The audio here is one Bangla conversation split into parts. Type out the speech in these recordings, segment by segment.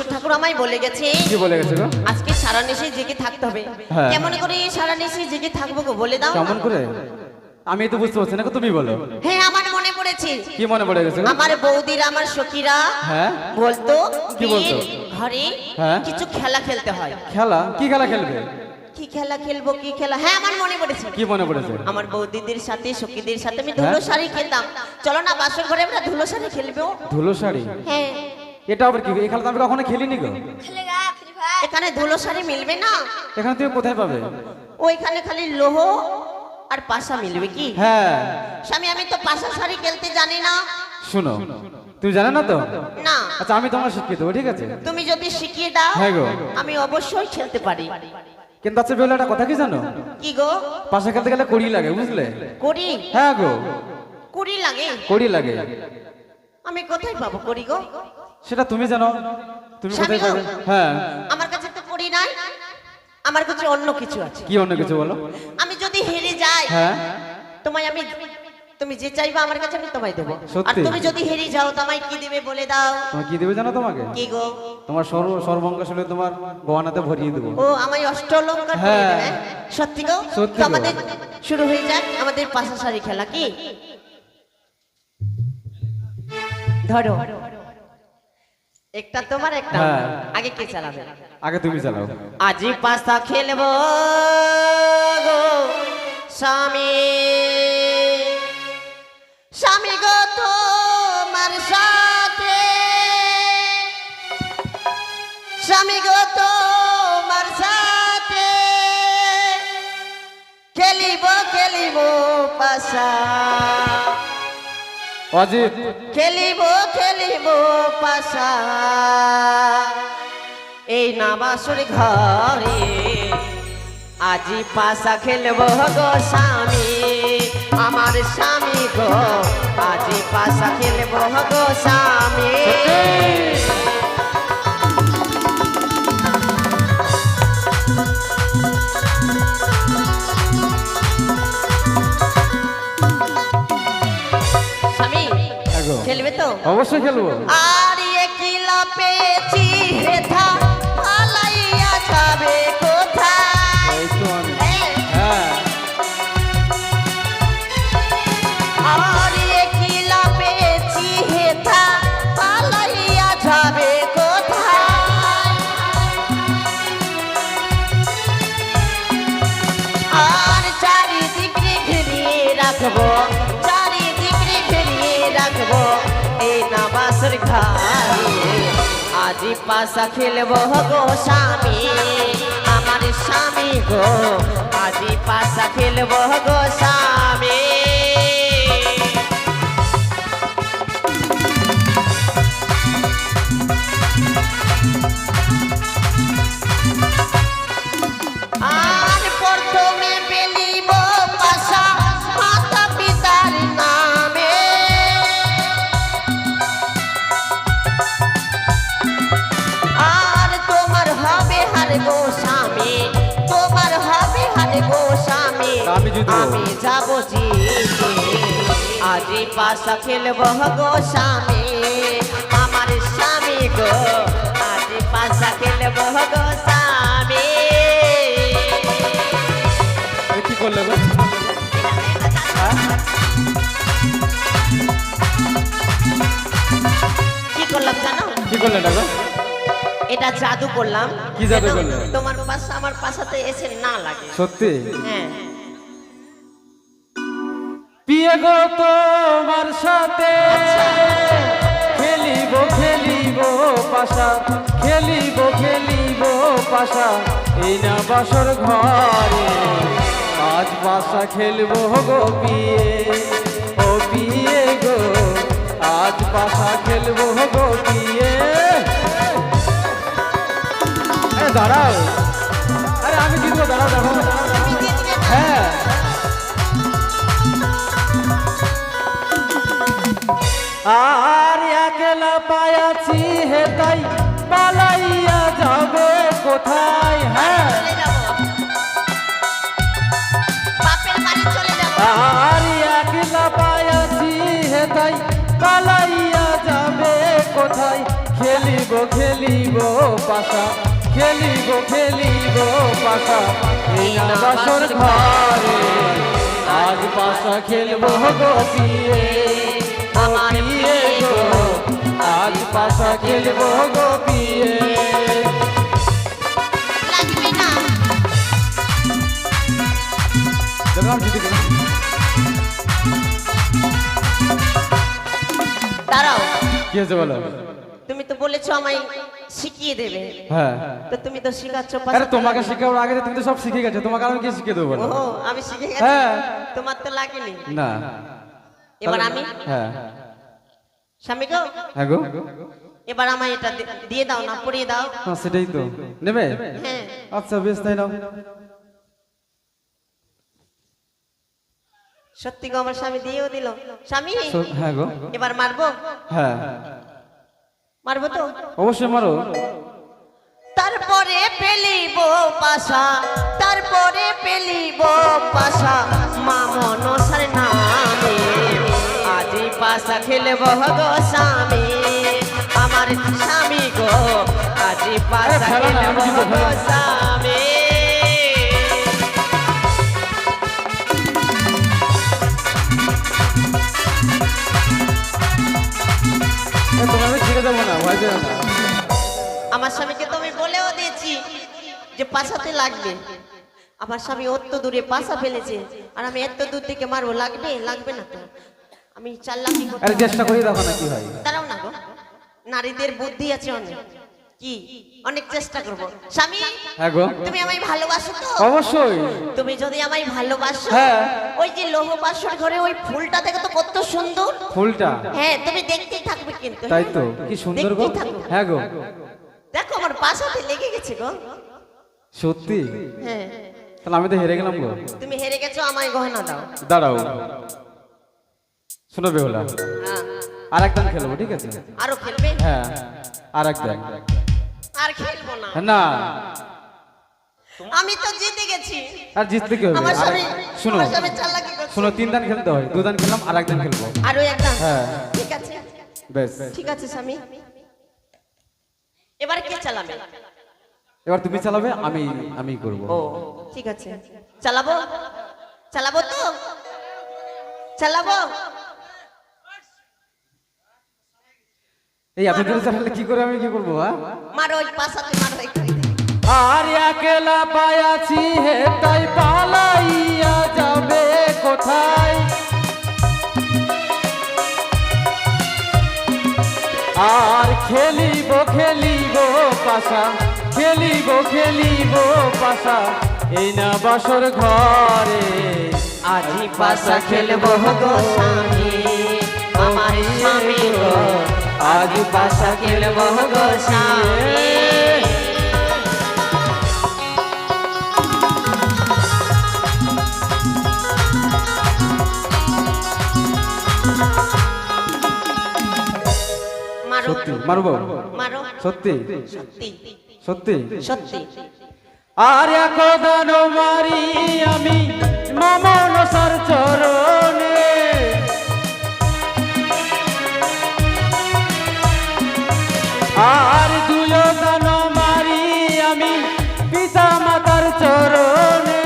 শ্বশুর ঠাকুর আমায় বলে গেছে। কি বলে গেছে গো? আজকে সারা নেশে জেগে থাকতে হবে। হ্যাঁ। কেমন করে সারা নেশে জেগে থাকব গো বলে দাও না। কেমন করে? আমি তো বুঝতে পারছি না গো, তুমি বলো। হ্যাঁ আমার মনে পড়েছে। কি মনে পড়ে গেছে গো? আমার বৌদিরা আমার সখীরা হ্যাঁ। বলতো কি বলতো? বিয়ের ঘরে হ্যাঁ। কিছু খেলা খেলতে হয়। খেলা? কি খেলা খেলবে? কি খেলা খেলব কি খেলা? হ্যাঁ আমার মনে পড়েছে। কি মনে পড়েছে? আমার বৌদিদের সাথে সখীদের সাথে আমি ধুলো শাড়ি খেলতাম। চলো না বাসর ঘরে আমরা ধুলো শাড়ি খেলব ধুলো শাড়ি হ্যাঁ। এটা আবার কি? এই খেলা তো আমি কখনো খেলিনি গো। এখানে ধুলো শাড়ি মিলবে না? এখানে তুমি কোথায় পাবে? ওইখানে খালি লোহ আর পাশা মিলবে কি? হ্যাঁ। স্বামী আমি তো পাশা শাড়ি খেলতে জানি না। শুনো তুমি জানো না তো? না। আচ্ছা আমি তোমার শিখিয়ে দেবো ঠিক আছে? তুমি যদি শিখিয়ে দাও হ্যাঁ গো। আমি অবশ্যই খেলতে পারি। কিন্তু আচ্ছা বেলা একটা কথা কি জানো? কি গো? পাশা খেলতে গেলে কড়ি লাগে বুঝলে? করি হ্যাঁ গো। কুড়ি লাগে? কড়ি লাগে। আমি কোথায় পাবো করি গো? সেটা তুমি জানো। তুমি কোথায় পাবে? হ্যাঁ। আমার কাছে তো করি নাই। আমার কাছে অন্য কিছু আছে। কি অন্য কিছু বলো? আমি যদি হেরে যাই হ্যাঁ। তোমায় আমি তুমি যে চাইবা আমার কাছে আমি তোমায় দেবো। আর তুমি যদি হেরে যাও তোমায় কি দেবে বলে দাও। তোমার কি দেবে জানো তোমাকে? কি গো? তোমার সর্ব সর্বঙ্গ শুনে তোমার গহনাতে ভরিয়ে দেবো। ও আমায় অষ্টলঙ্কার করে হ্যাঁ। দেবে সত্যি গো? সত্যি আমাদের শুরু হয়ে যাক আমাদের পাশা শাড়ি খেলা কি? ধরো। একটা তোমার একটা হ্যাঁ। আগে কে চালাবে? আগে তুমি চালাও। আজি পাশা খেলব গো স্বামী। স্বামী গো তোমার সাথে। স্বামী গো তোমার সাথে। খেলিব খেলিব পাশা। অজিত। খেলিব খেলিব পাশা। এই নামাসুর ঘরে আজি পাশা খেলব গো স্বামী। আমার স্বামী গো আজি পাশা খেলব গো স্বামী। তো? অবশ্যই খেলব। আর আজি পাশা খেলব গো স্বামী আমার স্বামী গো। আজি পাশা খেলব গো স্বামী। হারে গো স্বামী তোমার হবে হারে গো স্বামী আমি যাব আজি পাশা খেলব গো স্বামী আমার স্বামী গো। আজি পাশা খেলব গো স্বামী। কি করলে গো? কি করলাম জানো? কি করলে গো? এটা জাদু করলাম। কি জাদু করলে? তোমার পাশে আমার পাশাতে এসে না লাগে। সত্যি? হ্যাঁ। বিয়ে গো তোমার সাথে। খেলিব খেলিব পাশা। খেলিব খেলিব পাশা। এই না বাসর ঘরে। আজ বাসা খেলব গো বিয়ে ও বিয়ে গো আজ বাসা খেলব গো বিয়ে দাঁড়াও। আরে আমি জিতবো দাঁড়াও দাঁড়াও। হ্যাঁ। আর একলা পায়াছি হে তাই পালাইয়া যাবে কোথায়? হ্যাঁ। আর একলা পায়াছি হে তাই পালাইয়া যাবে কোথায়? খেলিব খেলিব পাশা। খেলিব খেলিব পাশা। এই না বাসর ঘরে আজ পাশা খেলব গো পিয়ে আমার পিয়ে গো। আজ পাশা খেলব গো পিয়ে লাগবে না। দেখলাম যদি দাঁড়াও। কি হয়েছে বলো? বলেছ আমায় শিখিয়ে দেবে। হ্যাঁ। তো তুমি তো শিখাচ্ছ আরে তোমাকে। শেখানোর আগে তুমি তো সব শিখে গেছো তোমাকে আমি কি শিখে দেবো ও আমি শিখে গেছি। হ্যাঁ। তোমার তো লাগেনি। না। এবার আমি? হ্যাঁ। স্বামী গো? হ্যাঁ গো। এবার আমায় এটা দিয়ে দাও না পরিয়ে দাও। হ্যাঁ সেটাই তো। নেবে? হ্যাঁ। আচ্ছা বেশ তাই নাও। সত্যি গো আমার স্বামী দিয়েও দিল। স্বামী হ্যাঁ গো। এবার মারবো? হ্যাঁ। মারবো তো? অবশ্যই মারো। তারপরে পেলিব পাশা তারপরে পেলিব পাশা মা মনসার নামে। আজি পাশা খেলব গো স্বামী আমার স্বামী গো। আজি পাশা খেলব গো স্বামী। আমার স্বামীকে তো আমি বলেও দিয়েছি যে পাশাতে লাগবে। আমার স্বামী অত দূরে পাশা ফেলেছে আর আমি এত দূর থেকে মারবো লাগবে? লাগবে না তো। আমি চাল্লাকি করতে চেষ্টা করি দেখো না কি হয়। দাঁড়াও না গো। নারীদের বুদ্ধি আছে অনেক। কি? অনেক চেষ্টা করব। স্বামী হ্যাঁ তুমি আমায় ভালোবাসো তো? অবশ্যই। তুমি যদি আমায় ভালোবাসো হ্যাঁ। ওই যে লৌহ বাসর ঘরে ওই ফুলটা দেখো তো কত সুন্দর। ফুলটা। হ্যাঁ তুমি দেখতেই থাকবে কিন্তু তাই হ্যাঁ? তো কি সুন্দর গো। হ্যাঁ গো। দেখো আমার পাশাতে লেগে গেছে গো। সত্যি? হ্যাঁ। তাহলে আমি তো হেরে গেলাম গো। তুমি হেরে গেছো আমায় গহনা দাও। দাঁড়াও। শোনো বেহুলা হ্যাঁ। আর একদম খেলব ঠিক আছে? আরও খেলবে? হ্যাঁ আর একদম আর খেলব না। আমি তো জিতে গেছি। আর জিততে কি হবে? আমার স্বামী শোনো। শোনো তিন দান খেলতে হয়। দু দান খেললাম আর একদিন খেলব। আরও একদম হ্যাঁ। ঠিক আছে। বেশ। ঠিক আছে স্বামী। এবার কে চালাবে? এবার তুমি চালাবে আমি আমি করব। ও ঠিক আছে। চালাবো? চালাবো তো? চালাবো? এই যদি চালালে কি করে আমি কি করব হ্যাঁ? মারো ওই পাশাতে মারো একটু আর একলা পায়াছি হে তাই পালাইয়া যাবে কোথায়? আর খেলিব খেলিব পাশা খেলিব খেলিব পাশা এই না বাসর ঘরে। আজি পাশা খেলব গো স্বামী আমার স্বামী আজ পাশা খেলব গো সত্যি মারবো মারো সত্যি? সত্যি। সত্যি? সত্যি। আর একদান মারি আমি মামন সার চরণে। আর দুয় দান মারি আমি পিতা মাতার চরণে।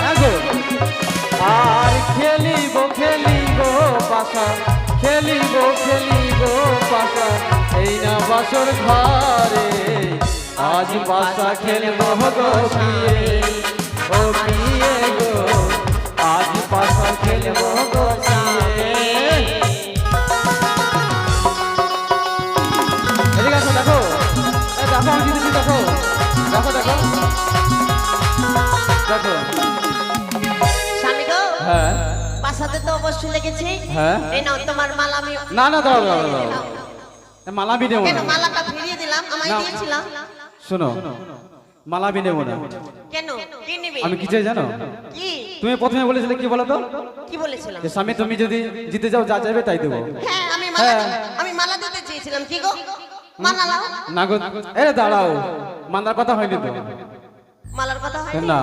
হ্যাঁ। আর খেলিব খেলিব পাশা, খেলিব খেলিব পাশা, এই না বাসর ঘরে। আজ পাশা খেলব গো পিয়ে। ও পিয়ে গো, আজ পাশা খেলব গো হ্যাঁ। এই নাও তোমার মালা আমি না না দাঁড়াও এ, মালা বি নেব কেন না মালাটা ফিরিয়ে দিলাম? আমায় দিয়েছিলাম। শোনো মালা বি নেব না। কেন? কি নেবে? আমি কি চাই জানো? কি? তুমি প্রথমে বলেছিলে কি বলো তো? কি বলেছিলাম? যে স্বামী তুমি যদি জিতে যাও যা চাইবে তাই দেবো। হ্যাঁ আমি মালা হ্যাঁ। আমি মালা দিতে চেয়েছিলাম। কি গো? মালা লাও না গো এ দাঁড়াও। মান্দার কথা হয়নি তো। মালার কথা হয় না।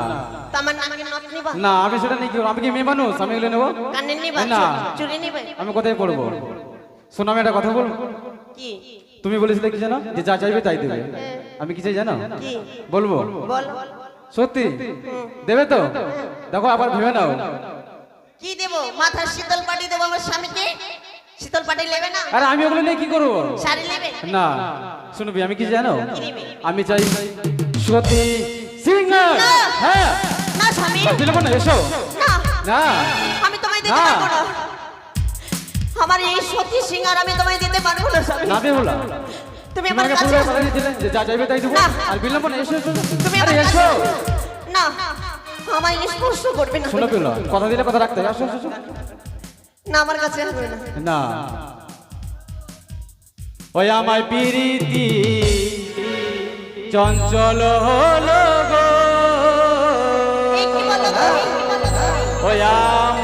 তো আমার নামকে নট নিবা? না আমি সেটা নিয়ে কি? আমি কি মেয়ে মানুষ? আমি এগুলো নেব? কানের নিবা? না। চুরি নিবে? আমি কোথায় পড়ব? শোনো আমি একটা কথা বলব কি? তুমি বলেছিলে কি জানো? যে যা চাইবে তাই দেবে। আমি কি চাই জানো? কি? বলব। বল। সত্যি? দেবে তো? দেখো আবার ভেবে নাও। কি দেব? মাথার শীতল পাটি দেবো আমার স্বামীকে? শীতল পাটি নেবে না? আরে আমি ওগুলো নিয়ে কি করব? শাড়ি নেবে? না। শুনবি আমি কি জানো? আমি চাই সত্যি সিঙ্গার হ্যাঁ। না স্বামী। এসো। না আমি তোমায় দিতে না। পারব না। আমার এই সত্যি সিঙ্গার আমি তোমায় দিতে পারব না স্বামী। না দেবো না। তুমি আমার কাছে। কথা দিয়েছিলে যে যা চাইবে তাই দেবো। আর বিলম্ব না এসো তুমি আরে এসো। না আমায় স্পর্শ করবে না। শোনো পেল কথা দিলে কথা রাখতে। আসো আসো, না আমার কাছে না। না। ওই আমায় পিরিতি চঞ্চল হলো ওই আমায়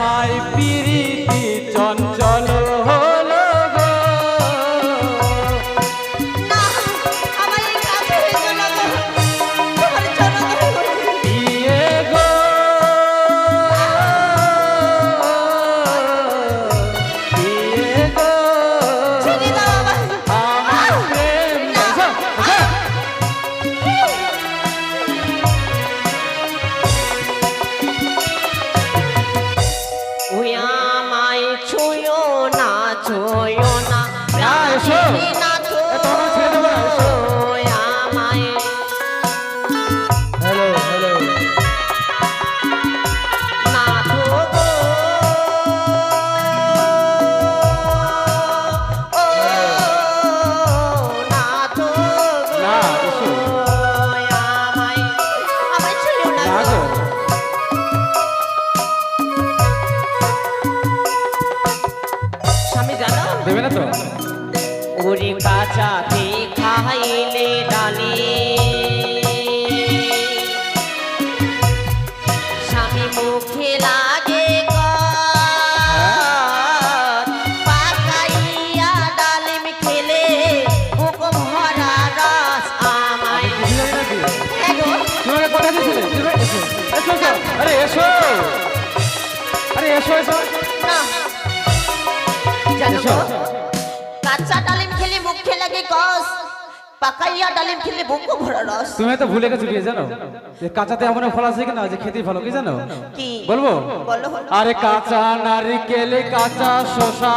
কাঁচাতে খাইলে ডালে কস পাকাইয়া ডালিম খেলে বুকু ভরা রস। তুমি তো ভুলে গেছো বিয়ে জানো? যে কাঁচাতে এমন ফল আছে কিনা যে খেতে ভালো কি জানো? কি? বলব? আরে কাঁচা নারিকেল কাঁচা শশা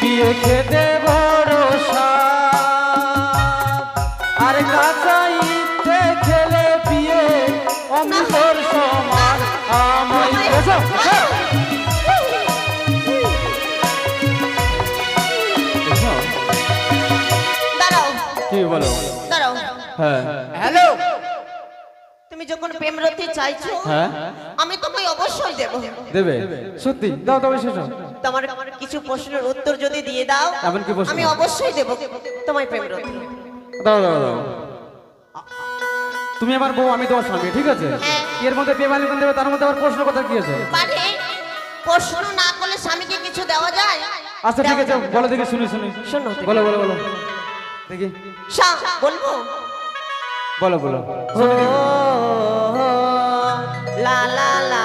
পিয়ে খেতে যখন প্রেমরতি চাইছো হ্যাঁ। আমি তোমায় অবশ্যই দেব। দেবে। সত্যি দাও এসো এসো। তোমার কিছু প্রশ্নের উত্তর যদি দিয়ে দাও এমন কি প্রশ্ন? আমি অবশ্যই দেব তোমায় প্রেমরতি দাও দাও দাও। তুমি আমার বউ আমি তোমার স্বামী ঠিক আছে? হ্যাঁ। এর মধ্যে পেমালি দেবে তার মধ্যে আবার প্রশ্ন কথা কি আছে? পারে প্রশ্ন না করলে স্বামীকে কিছু দেওয়া যায়? আচ্ছা ঠিক আছে বলো দেখি শুনি শুনি। শোনো বলো বলো বলো। দেখি। বলব? বলো বলো। la la la.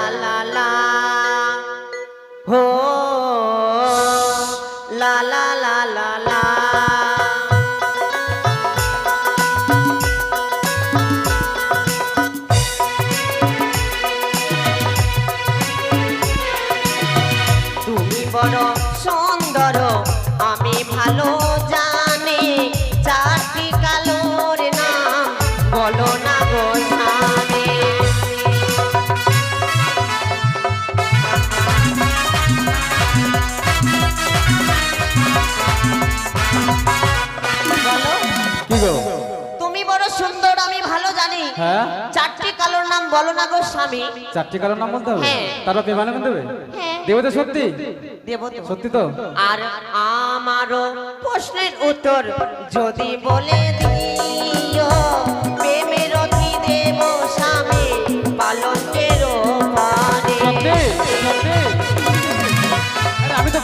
বলো না গো স্বামী। চারটি কারোর নাম বলতে হবে? হ্যাঁ। দেবে হ্যাঁ। তো সত্যি? দেব সত্যি তো? আর আমারও প্রশ্নের উত্তর যদি বলে দিও প্রেমের অতি দেব স্বামী পালনের পারে সত্যি? সত্যি? আরে আমি তো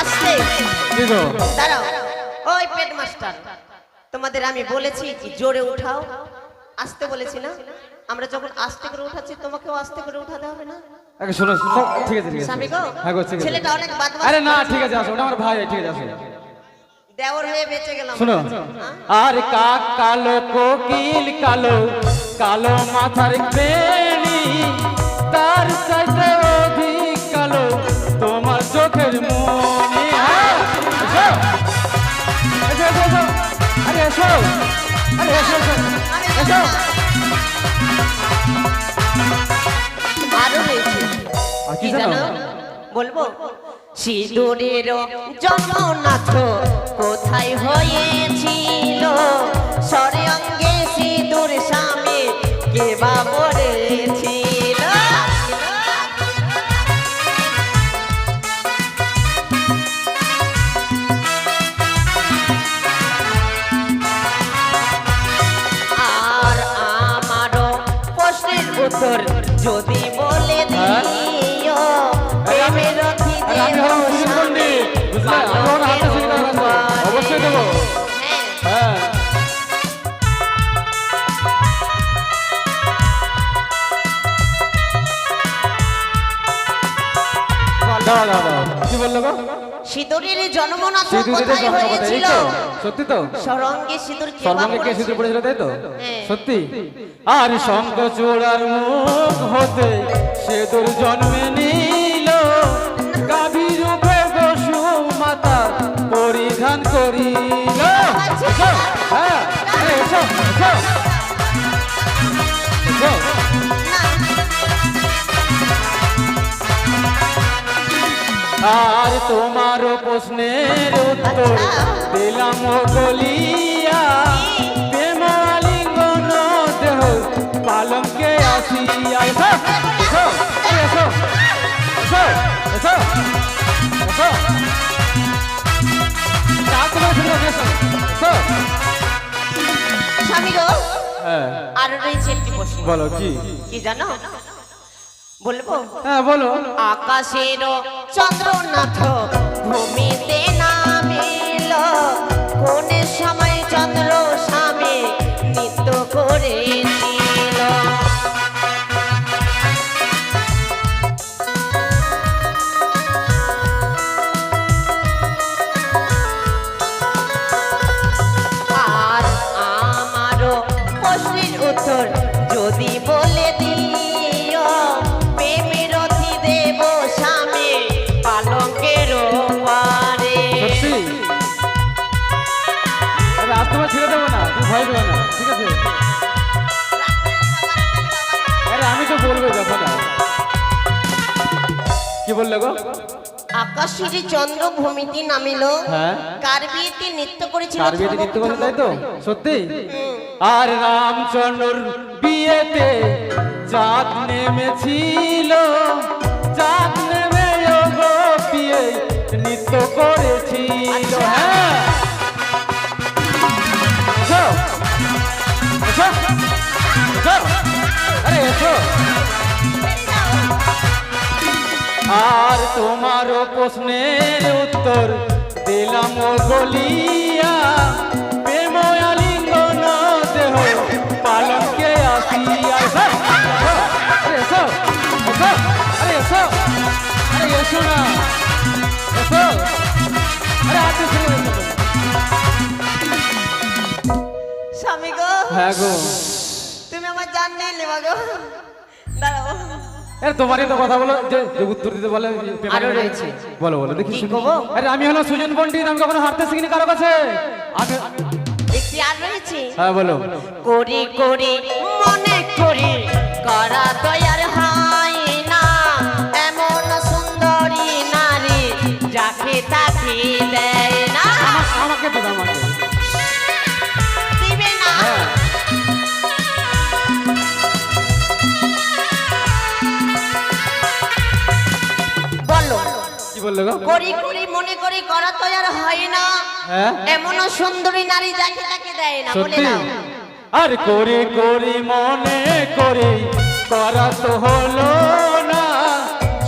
আসলে দাঁড়াও। ওই পেট মাস্টার তোমাদের আমি বলেছি কি জোরে উঠাও। আসতে বলেছি না? আমরা যখন আস্তে করে উঠাচ্ছি তোমাকেও আস্তে করে উঠাতে হবে না? আগে শোনো ঠিক আছে ঠিক আছে স্বামী গো হ্যাঁ গো ঠিক আছে। ছেলেটা অনেক বাদবাস আরে না ঠিক আছে আসো ওটা আমার ভাই ঠিক আছে আসো। দেওর হয়ে বেঁচে গেলাম। শোনো হ্যাঁ? আর কাক কালো কোকিল কালো কালো মাথার বেনি তার চাইতে অধিক কালো তোমার চোখের মনি। এসো। আরে এসো। আরও কি জানো? বলব? সিঁদুরের জগন্নাথ কোথায় হয়েছিল? সরে অঙ্গে সিঁদুর স্বামী কে বা দাও দাও দাও কি বলল গো? সিঁদুরের জন্মনাথ সিঁদুর জন্ম কথা এই তো সত্যি তো? সরঙ্গে সিঁদুর কে বা কে সিঁদুর পড়েছিল তাই তো? হ্যাঁ। সত্যি? আর শঙ্খ চূড়ার মুখ হতে সেদুর জন্মে নিল। গাভীর রূপে বসু মাতা পরিধান করিল। এসো, হ্যাঁ আর তোমার প্রশ্নের উত্তর দিলাম ও গলিয়া প্রেম আলিঙ্গন দেহ পালঙ্কে আসিয়া এসো এসো এসো এসো এসো এসো। স্বামী হ্যাঁ। আরও রয়েছে একটি প্রশ্ন। বলো কি? কি জানো? বলব? হ্যাঁ বলো। আকাশের চন্দ্রনাথ ভূমিতে নামিল কোন সময় চন্দ্র স্বামী নৃত্য করেছিল? আর আমারও প্রশ্নের উত্তর যদি বলে ভয় দেবো না ঠিক আছে? আরে আমি তো বলব যখন আর। কি বললে গো? আকাশের চন্দ্র ভূমিতে নামিল। হ্যাঁ। কার বিয়েতে নৃত্য করেছিল বিয়েতে নৃত্য করল তাই তো? সত্যি? আর রামচন্দ্রর বিয়েতে চাঁদ নেমেছিল। চাঁদ নেমে নৃত্য করেছিল। হ্যাঁ। আরে তোমার প্রশ্নের উত্তর দিলাম বলিয়া গলিয়া প্রেম আলিঙ্গন দেহ পালনকে আসিয়া এসো, এসো, আরে এসো। এসো। আরে এসো। আরে এসো না। এসো। আরে আজ স্বামী গো। হ্যাঁ গো। জান নিয়ে নেবা গো দাঁড়াও। আরে তোমারই তো কথা বলো যে উত্তর দিতে বলে আরও রয়েছে। বলো বলো দেখি কি শুনি। আরে আমি হলো সুজন পণ্ডিত আমি কখনো হারতে শিখিনি কারও কাছে। আমি- আর রয়েছে? হ্যাঁ বলো। করি করি মনে করি করা দয়ার হয় না। এমন সুন্দরী নারী যাকে তাকে দেয় না। আমাকে দেবে আমাকে। দিবে না। কি করি করি মনে করি করা তো আর হয় না। এমন সুন্দরী নারী যাকে তাকে দেয় না বলে সত্যি? আর করে করি মনে করি করা তো হলো না।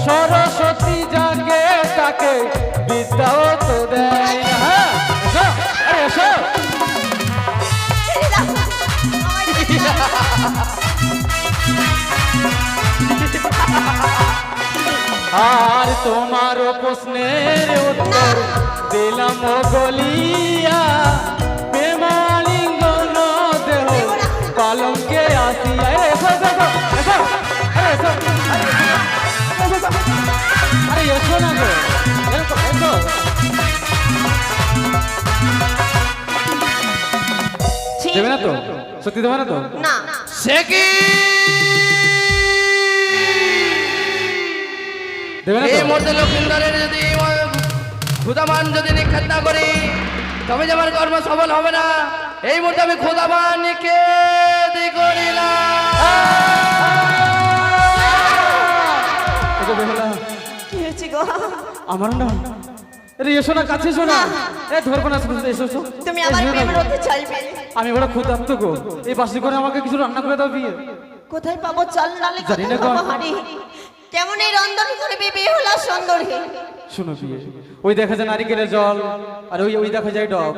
সরস্বতী যাকে তাকে বিদ্যাও তো দেয় না। তোমার প্রশ্নের উত্তর দিলাম গলিয়া প্রেমালিঙ্গন দেহ কলঙ্কে আসিয়া এসো, এসো, এসো, এসো, আরে এসো, আরে এসো, এসো, এসো। আরে এসো না গো এসো, এসো। দেবে না তো সত্যি দেবে না তো না সে কি এই মুহূর্তে যদি ক্ষুদামান যদি নিক্ষেপ না করি তবে যে আমার কর্ম সফল হবে না। এই মুহূর্তে আমি ক্ষুদামান নিক্ষেপ করিলাম এগো কি হয়েছে গো? আমার না আরে এসো না কাছে এসো না। এ ধরবো না এসো, তুমি আমার না চাইবে। আমি বড় ক্ষুধার্ত গো। এই বাসি করে আমাকে কিছু রান্না করে দাও বিয়ে। কোথায় পাবো? চাল ডালে জানি না গো। এই রন্ধন করবে বেহুলা সুন্দরী? শুনো বিয়ে ওই দেখা যায় নারিকেলের জল আর ওই ওই দেখা যায় ডব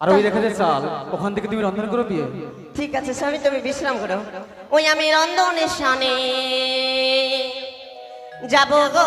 আর ওই দেখা যায় চাল। ওখান থেকে তুমি রন্ধন করো বিয়ে? ঠিক আছে স্বামী তুমি বিশ্রাম করো। ওই আমি রন্ধনের সানে যাব গো।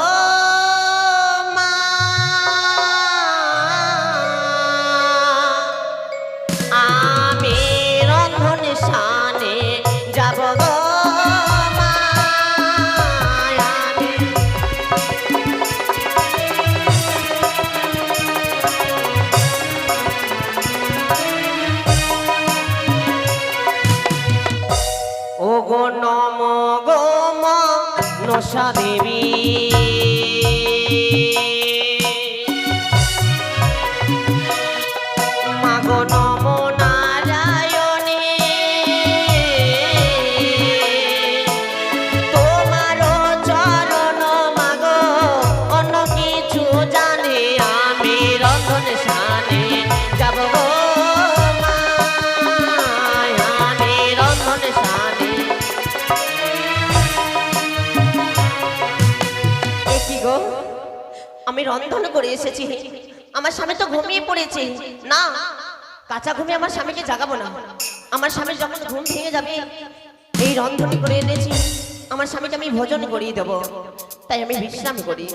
রন্ধন করে এসেছি। আমার স্বামী তো ঘুমিয়ে পড়েছে। না, কাঁচা ঘুমিয়ে আমার স্বামীকে জাগাবো না। আমার স্বামীর যখন ঘুম ভেঙে যাবে, এই রন্ধন করে এনেছি। আমার স্বামীকে আমি ভোজন করিয়ে দেবো। তাই আমি বিশ্রাম করি।